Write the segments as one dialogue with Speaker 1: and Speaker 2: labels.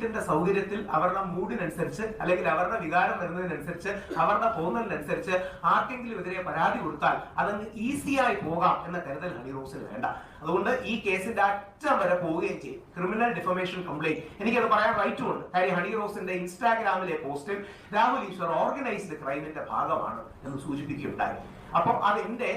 Speaker 1: ിന്റെ സൗകര്യത്തിൽ അവരുടെ മൂഡിനനുസരിച്ച് അല്ലെങ്കിൽ അവരുടെ വികാരം വരുന്നതിനനുസരിച്ച് അവരുടെ തോന്നലിനനുസരിച്ച് ആർക്കെങ്കിലും എതിരെ പരാതി കൊടുത്താൽ അതങ്ങ് ഈസിയായി പോകാം എന്ന കരുതൽ ഹണി റോസിന് വേണ്ട. അതുകൊണ്ട് ഈ കേസിന്റെ അറ്റം വരെ പോവുകയും ചെയ്യും. ക്രിമിനൽ ഡിഫമേഷൻ കംപ്ലൈന്റ് എനിക്കത് പറയാൻ റൈറ്റും ഉണ്ട്. കാര്യം ഹണി റോസിന്റെ ഇൻസ്റ്റാഗ്രാമിലെ പോസ്റ്റിൽ രാഹുൽ ഈശ്വർ ഓർഗനൈസ്ഡ് ക്രൈമിന്റെ ഭാഗമാണ് എന്ന് സൂചിപ്പിക്കുകയുണ്ടായി. അപ്പം അതിന്റെ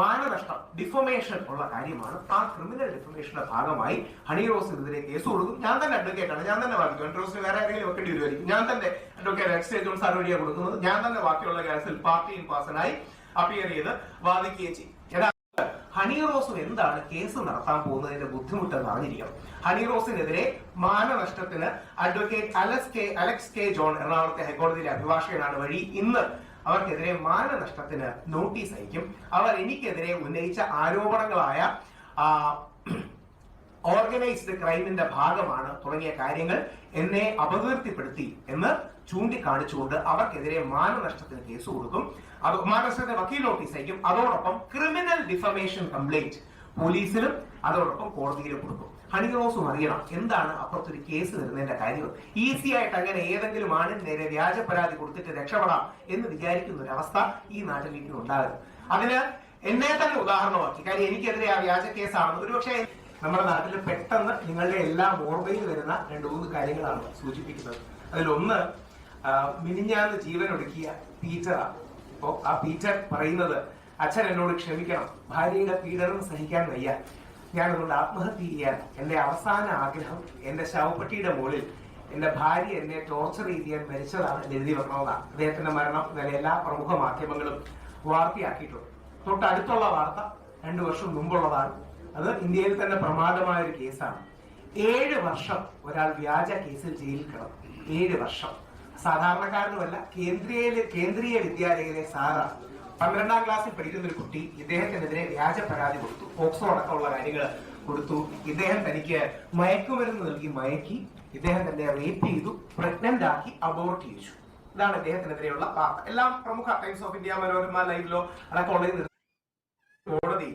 Speaker 1: മാനനഷ്ടം ഡിഫമേഷൻ ഉള്ള കാര്യമാണ്. ആ ക്രിമിനൽ ഡിഫമേഷന്റെ ഭാഗമായി ഹണി റോസിനെതിരെ കേസ് കൊടുക്കും. ഞാൻ തന്നെ അഡ്വക്കേറ്റ് ആണ്. ഞാൻ തന്നെ വാദിക്കും. ഹണി റോസിന് വേറെ ആരെങ്കിലും വെക്കേണ്ടി വരുമായിരിക്കും. ഞാൻ തന്നെ അഡ്വക്കേറ്റ് എക്സ് ജോൺ സാർ വഴിയാണ് കൊടുക്കുന്നത്. ഞാൻ തന്നെ ബാക്കിയുള്ള കേസിൽ പാർട്ടി പാസനായി അപ്പിയർ ചെയ്ത് വാദിക്കുകയും ചെയ്യും. ഹണി റോസും എന്താണ് കേസ് നടത്താൻ പോകുന്നതിന്റെ ബുദ്ധിമുട്ടെന്ന് അറിഞ്ഞിരിക്കണം. ഹണി റോസിനെതിരെ മാനനഷ്ടത്തിന് advocate Alex K Alex K John എറണാകുളത്തെ ഹൈക്കോടതിയിലെ അഭിഭാഷകനാണ് വഴി ഇന്ന് അവർക്കെതിരെ മാനനഷ്ടത്തിന് നോട്ടീസ് അയക്കും. അവർ എനിക്കെതിരെ ഉന്നയിച്ച ആരോപണങ്ങളായ ഓർഗനൈസ്ഡ് ക്രൈമിന്റെ ഭാഗമാണ് തുടങ്ങിയ കാര്യങ്ങൾ എന്നെ അപകീർത്തിപ്പെടുത്തി എന്ന് ചൂണ്ടിക്കാണിച്ചുകൊണ്ട് അവർക്കെതിരെ മാനനഷ്ടത്തിന് കേസ് കൊടുക്കും. അത് മാനനഷ്ടത്തിന് വക്കീൽ നോട്ടീസ് അയക്കും. അതോടൊപ്പം ക്രിമിനൽ ഡിഫമേഷൻ കംപ്ലൈന്റ് പോലീസിലും അതോടൊപ്പം കോടതിയിലും കൊടുക്കും. ഹണി റോസും അറിയണം എന്താണ് അപ്പുറത്തൊരു കേസ് വരുന്നതിന്റെ കാര്യം. ഈസി ആയിട്ട് അങ്ങനെ ഏതെങ്കിലും ആണിന് നേരെ വ്യാജ പരാതി കൊടുത്തിട്ട് രക്ഷപ്പെടാം എന്ന് വിചാരിക്കുന്ന ഒരു അവസ്ഥ ഈ നാട്ടിൽ ഇനി ഉണ്ടാകരുത്. അതിന് എന്നെ തന്നെ ഉദാഹരണമാക്കി. കാര്യം എനിക്കെതിരെ ആ വ്യാജ കേസാണ് ഒരുപക്ഷെ നമ്മുടെ നാട്ടിൽ പെട്ടെന്ന് നിങ്ങളുടെ എല്ലാ ഓർമ്മയിൽ വരുന്ന രണ്ട് മൂന്ന് കാര്യങ്ങളാണ് സൂചിപ്പിക്കുന്നത്. അതിലൊന്ന് മിനിഞ്ഞാന്ന് ജീവൻ ഒടുക്കിയ പീറ്ററാണ്. അപ്പോ ആ പീറ്റർ പറയുന്നത് അച്ഛൻ എന്നോട് ക്ഷമിക്കണം. ഭാര്യയുടെ പീഡനം സഹിക്കാൻ വയ്യ. ഞാൻ അതുകൊണ്ട് ആത്മഹത്യ ചെയ്യാൻ എന്റെ അവസാന ആഗ്രഹം എന്റെ ശവപ്പെട്ടിയുടെ മുകളിൽ എന്റെ ഭാര്യ എന്നെ ടോർച്ചർ ചെയ്യാൻ മരിച്ചതാണ് എഴുതി വെക്കണമെന്നാണ്. അദ്ദേഹത്തിന്റെ മരണം ഇന്നലെ എല്ലാ പ്രമുഖ മാധ്യമങ്ങളും വാർത്തയാക്കിയിട്ടുണ്ട്. തൊട്ടടുത്തുള്ള വാർത്ത രണ്ടു വർഷം മുമ്പുള്ളതാണ്. അത് ഇന്ത്യയിൽ തന്നെ പ്രമാദമായ ഒരു കേസാണ്. ഏഴ് വർഷം ഒരാൾ വ്യാജ കേസിൽ ജയിലിൽ കിടന്നു. ഏഴ് വർഷം. സാധാരണക്കാരനുമല്ല കേന്ദ്രീയ കേന്ദ്രീയ വിദ്യാലയയിലെ സാറാണ്. പന്ത്രണ്ടാം ക്ലാസ്സിൽ പഠിക്കുന്ന ഒരു കുട്ടി ഇദ്ദേഹത്തിനെതിരെ വ്യാജ പരാതി കൊടുത്തു. പോക്സോ അടക്കമുള്ള കാര്യങ്ങൾ കൊടുത്തു. ഇദ്ദേഹം തനിക്ക് മയക്കുമരുന്ന് നൽകി മയക്കി ഇദ്ദേഹം തന്നെ റേപ്പ് ചെയ്തു പ്രഗ്നന്റ് ആക്കി അബോർട്ട് ചെയ്യിച്ചു ഇതാണ് ഇദ്ദേഹത്തിനെതിരെയുള്ള വാർത്ത. എല്ലാം പ്രമുഖ ടൈംസ് ഓഫ് ഇന്ത്യ മനോരമ ലൈവിലോ അടക്കമുള്ള കോടതി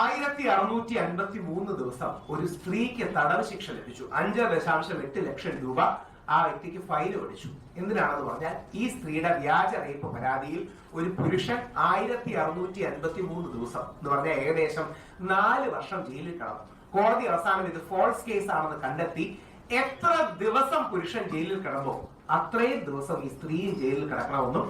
Speaker 1: ആയിരത്തി അറുന്നൂറ്റി അൻപത്തി മൂന്ന് ദിവസം ഒരു സ്ത്രീക്ക് തടവ് ശിക്ഷ ലഭിച്ചു. അഞ്ച് ദശാംശം എട്ട് ലക്ഷം രൂപ ആ വ്യക്തിക്ക് ഫൈൻ മേടിച്ചു. എന്തിനാണെന്ന് പറഞ്ഞാൽ ഈ സ്ത്രീയുടെ വ്യാജ റേപ്പ് പരാതിയിൽ ഒരു പുരുഷൻ ആയിരത്തി അറുന്നൂറ്റി അൻപത്തി മൂന്ന് ദിവസം എന്ന് പറഞ്ഞാൽ ഏകദേശം നാല് വർഷം ജയിലിൽ കിടന്നു. കോടതി അവസാനം ഇത് ഫോൾസ് കേസ് ആണെന്ന് കണ്ടെത്തി എത്ര ദിവസം പുരുഷൻ ജയിലിൽ കിടന്നോ അത്രയും ദിവസം ഈ സ്ത്രീയും ജയിലിൽ കിടക്കണമെന്നും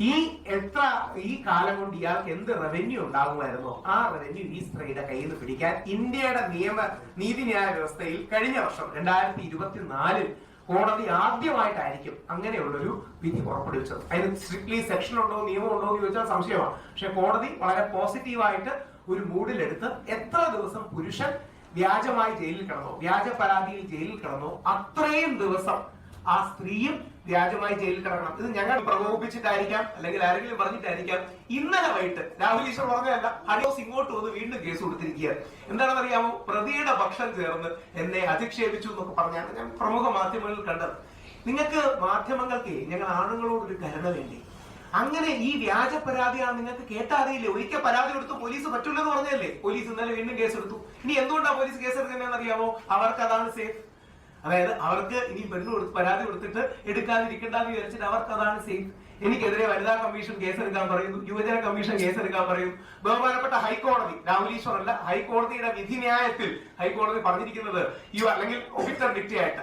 Speaker 1: ഈ എത്ര ഈ കാലം കൊണ്ട് ഇയാൾക്ക് എന്ത് റവന്യൂ ഉണ്ടാകുമായിരുന്നോ ആ റവന്യൂ ഈ സ്ത്രീയുടെ കയ്യിൽ നിന്ന് പിടിക്കാൻ ഇന്ത്യയുടെ നിയമ നീതിന്യായ വ്യവസ്ഥയിൽ കഴിഞ്ഞ വർഷം രണ്ടായിരത്തി ഇരുപത്തിനാലിൽ കോടതി ആദ്യമായിട്ടായിരിക്കും അങ്ങനെയുള്ളൊരു വിധി പുറപ്പെടുവിച്ചത്. അതിന് സ്ട്രിക്ട്ലി സെക്ഷൻ ഉണ്ടോ നിയമം ഉണ്ടോ എന്ന് ചോദിച്ചാൽ സംശയമാണ്. പക്ഷെ കോടതി വളരെ പോസിറ്റീവായിട്ട് ഒരു മൂഡിലെടുത്ത് എത്ര ദിവസം പുരുഷൻ വ്യാജമായി ജയിലിൽ കിടന്നോ വ്യാജ പരാതിയിൽ ജയിലിൽ കിടന്നോ അത്രയും ദിവസം ആ സ്ത്രീയും വ്യാജമായി ജയിലിൽ കിടക്കണം. ഇത് ഞങ്ങൾ പ്രകോപിപ്പിച്ചിട്ടായിരിക്കാം അല്ലെങ്കിൽ ആരെങ്കിലും പറഞ്ഞിട്ടായിരിക്കാം. ഇന്നലെ വൈകിട്ട് രാഹുൽ ഈശ്വർ പറഞ്ഞതല്ല ഹരിഹോസ് ഇങ്ങോട്ട് വന്ന് വീണ്ടും കേസ് കൊടുത്തിരിക്കുക. എന്താണെന്ന് അറിയാമോ പ്രതിയുടെ പക്ഷം ചേർന്ന് എന്നെ അധിക്ഷേപിച്ചു എന്നൊക്കെ പറഞ്ഞാണ് ഞാൻ പ്രമുഖ മാധ്യമങ്ങളിൽ കണ്ടത്. നിങ്ങൾക്ക് മാധ്യമങ്ങൾക്ക് ഞങ്ങൾ ആണുങ്ങളോട് ഒരു കരുണ വേണ്ടി. അങ്ങനെ ഈ വ്യാജ പരാതിയാണ് നിങ്ങൾക്ക് കേട്ടറിയില്ലേ? ഒരിക്കൽ പരാതി കൊടുത്തു പോലീസ് പറ്റില്ലെന്ന് പറഞ്ഞല്ലേ പോലീസ് ഇന്നലെ വീണ്ടും കേസ് എടുത്തു ഇനി എന്തുകൊണ്ടാണ് പോലീസ് കേസ് എടുക്കുന്നതെന്ന് അറിയാമോ അവർക്ക് അതാണ് സേഫ്. അതായത് അവർക്ക് ഇനി പെണ്ണ് കൊടുത്ത് പരാതി കൊടുത്തിട്ട് എടുക്കാതിരിക്കണ്ടെന്ന് വിചാരിച്ചിട്ട് അവർക്ക് അതാണ് സേഫ് എനിക്കെതിരെ വനിതാ കമ്മീഷൻ കേസെടുക്കാൻ പറയുന്നു യുവജന കമ്മീഷൻ കേസെടുക്കാൻ പറയുന്നു ബഹുമാനപ്പെട്ട ഹൈക്കോടതി രാമലീശ്വർ അല്ല ഹൈക്കോടതിയുടെ വിധി ന്യായത്തിൽ ഹൈക്കോടതി പറഞ്ഞിരിക്കുന്നത് യു അല്ലെങ്കിൽ ഒഫിസർ ഡിക്റ്റി ആയിട്ട്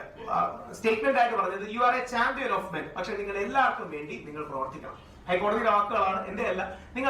Speaker 1: സ്റ്റേറ്റ്മെന്റ് ആയിട്ട് പറഞ്ഞത് you are a champion of men പക്ഷെ നിങ്ങൾ എല്ലാവർക്കും വേണ്ടി നിങ്ങൾ പ്രവർത്തിക്കണം. ഹൈക്കോടതിയുടെ വാക്കുകളാണ് എന്റെ അല്ല നിങ്ങൾ